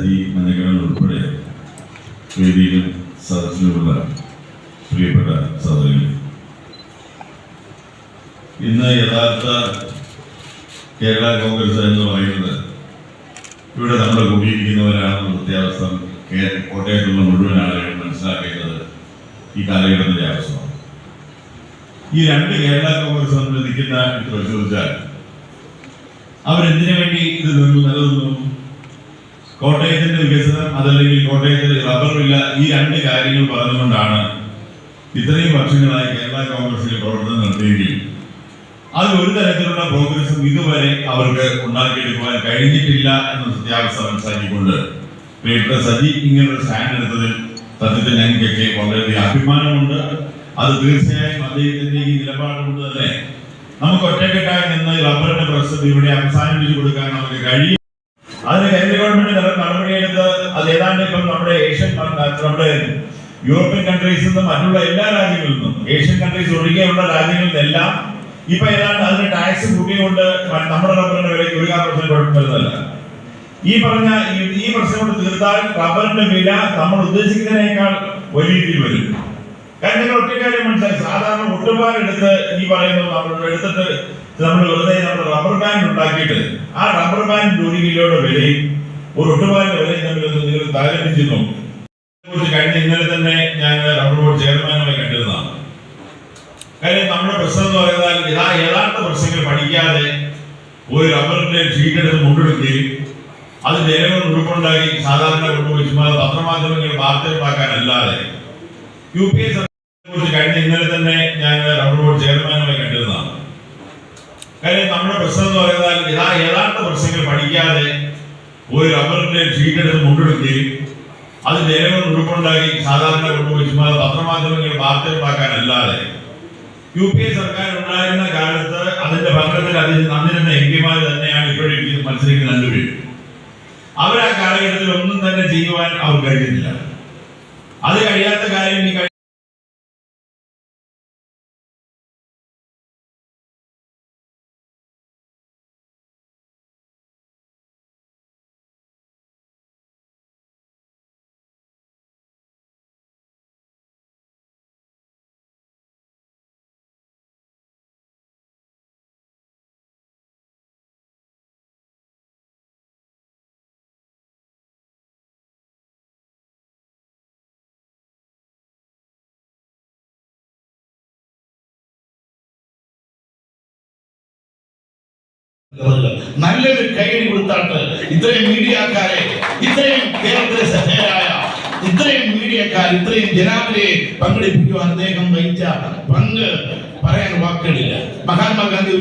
സജി മഞ്ഞക്കടൽ ഉൾപ്പെടെ വേദിയിലും സദസ്സിലുമുള്ള പ്രിയപ്പെട്ട സഹോദരങ്ങൾ ഇന്ന് യഥാർത്ഥ കേരള കോൺഗ്രസ് എന്ന് പറയുന്നത് ഇവിടെ നമ്മൾ കൂടിയിരിക്കുന്നവരാണെന്ന വ്യത്യാസം കോട്ടയത്തുള്ള മുഴുവൻ ആളുകളും മനസ്സിലാക്കേണ്ടത് ഈ കാലഘട്ടത്തിന്റെ ആവശ്യമാണ്. ഈ രണ്ട് കേരള കോൺഗ്രസ് സംബന്ധിക്കുന്ന പരിശോധിച്ചാൽ അവരെന്തിനു വേണ്ടി ഇത് നിന്നു നിലനിന്നു? കോട്ടയത്തിന്റെ വികസനം അതല്ലെങ്കിൽ കോട്ടയത്തിന്റെ റബ്ബർ വില്ല ഈ രണ്ട് കാര്യങ്ങൾ പറഞ്ഞുകൊണ്ടാണ് ഇത്രയും വർഷങ്ങളായി കേരള കോൺഗ്രസിന്റെ പ്രവർത്തനം നടത്തിയെങ്കിൽ അത് ഒരു തരത്തിലുള്ള പ്രോഗ്രസും ഇതുവരെ അവർക്ക് ഉണ്ടാക്കിയെടുക്കുവാൻ കഴിഞ്ഞിട്ടില്ല എന്ന സത്യാവസ്ഥ മനസ്സിലാക്കിക്കൊണ്ട് പ്രിയപ്പെട്ട സജി ഇങ്ങനൊരു സ്റ്റാൻഡ് എടുത്തതിൽ സത്യത്തിൽ ഞങ്ങൾക്കൊക്കെ വളരെയധികം അഭിമാനമുണ്ട്. അത് തീർച്ചയായും അദ്ദേഹത്തിന്റെ ഈ നിലപാട് കൊണ്ട് തന്നെ നമുക്ക് ഒറ്റക്കെട്ടായി നിന്ന് റബ്ബറിന്റെ പ്രശ്നത്തിൽ ഇവിടെ അവസാനിപ്പിച്ചു കൊടുക്കാൻ നമുക്ക് കഴിയും. അതിന് കേന്ദ്ര ഗവൺമെന്റ് നട- നടപടിയെടുത്ത് അത് ഏതാണ്ട് ഇപ്പം നമ്മുടെ ഏഷ്യൻ നമ്മുടെ യൂറോപ്യൻ കൺട്രീസിൽ നിന്നും മറ്റുള്ള എല്ലാ രാജ്യങ്ങളിൽ നിന്നും ഏഷ്യൻ കൺട്രീസ് ഒഴികെയുള്ള രാജ്യങ്ങളിൽ നിന്നെല്ലാം ഇപ്പൊ ഏതാണ്ട് അതിന് ടാക്സ് കൂട്ടിയുകൊണ്ട് നമ്മുടെ റബ്ബറിന്റെ വിലയ്ക്ക് ഒരു വരുന്നതല്ല. ഈ പറഞ്ഞ ഈ- പ്രശ്നം കൊണ്ട് തീർത്താൽ റബ്ബറിന്റെ വില നമ്മൾ ഉദ്ദേശിക്കുന്നതിനേക്കാൾ വലിയ രീതിയിൽ വരും. കാരണം നിങ്ങൾ ഒറ്റ കാര്യം മനസ്സിലായി. സാധാരണ ഒട്ടുപാടെടുത്ത് ഈ പറയുന്നത് നമ്മൾ എടുത്തിട്ട് നമ്മൾ വെറുതെ നമ്മുടെ റബ്ബർ ബാൻഡ് ഉണ്ടാക്കിയിട്ട് ആ റബ്ബർ ബാൻഡ് ഒരു കിലോയുടെ വിലയും ഒരു ഒട്ടുപാലിന്റെ വിലയും തമ്മിൽ നിങ്ങൾ താരതമ്യം ചെയ്ത് നോക്കും. കഴിഞ്ഞ ഇന്നലെ തന്നെ ഞാൻ റബ്ബർ ബോർഡ് ചെയർമാനുമായി കണ്ടിരുന്നതാണ്. കാര്യം നമ്മുടെ പ്രശ്നം എന്ന് പറയുന്നത് ഇതാ ഏതാണ്ട് പ്രശ്നങ്ങൾ പഠിക്കാതെ ഒരു റബ്ബറിന്റെ ചീട്ടെടുത്ത് മുണ്ടെടുക്കുകയും അത് ജനങ്ങൾ ഉൾക്കൊണ്ടായി സാധാരണ കൊണ്ടുപോയി ചുമ്മാ പത്രമാധ്യമങ്ങൾ വാർത്തകളാക്കാനല്ലാതെ യു പി എ കുറിച്ച് കഴിഞ്ഞ ഇന്നലെ തന്നെ ഞാൻ റബ്ബർ ബോർഡ് കണ്ടിരുന്നതാണ് കാര്യം നമ്മുടെ പ്രശ്നം എന്ന് പറയുന്നത് ഇതാ ഏതാണ്ട് പ്രശ്നങ്ങൾ പഠിക്കാതെ ഒരു റബ്ബറിന്റെ ഷീറ്റെടുത്ത് മുണ്ടെടുക്കുകയും അത് ജനങ്ങൾ ഉൾക്കൊണ്ടായി സാധാരണ കൊണ്ടുപോയി ചുമ്മാ പത്രമാധ്യമങ്ങൾ വാർത്തയുണ്ടാക്കാനല്ലാതെ യു പി എ സർക്കാർ ഉണ്ടായിരുന്ന കാലത്ത് അതിന്റെ ഭരണത്തിൽ അതിന് അന്നിരുന്ന എം പിമാർ തന്നെയാണ് ഇപ്പോഴും മത്സരിക്കുന്ന രണ്ടുപേരും അവർ ആ കാലഘട്ടത്തിൽ ഒന്നും തന്നെ ചെയ്യുവാൻ അവർ കഴിയുന്നില്ല. അത് കഴിയാത്ത കാര്യം നല്ലൊരു കൈയടി കൊടുത്താട്ട് ഇത്രയും മീഡിയക്കാരെ ഇത്രയും കേരളത്തിലെ ശ്രദ്ധേയരായ ഇത്രയും മീഡിയക്കാർ ഇത്രയും ജനാവിലെ പങ്കെടുപ്പിക്കുവാൻ അദ്ദേഹം വഹിച്ച പങ്ക് പറയാൻ വാക്കുകളില്ല. മഹാത്മാഗാന്ധി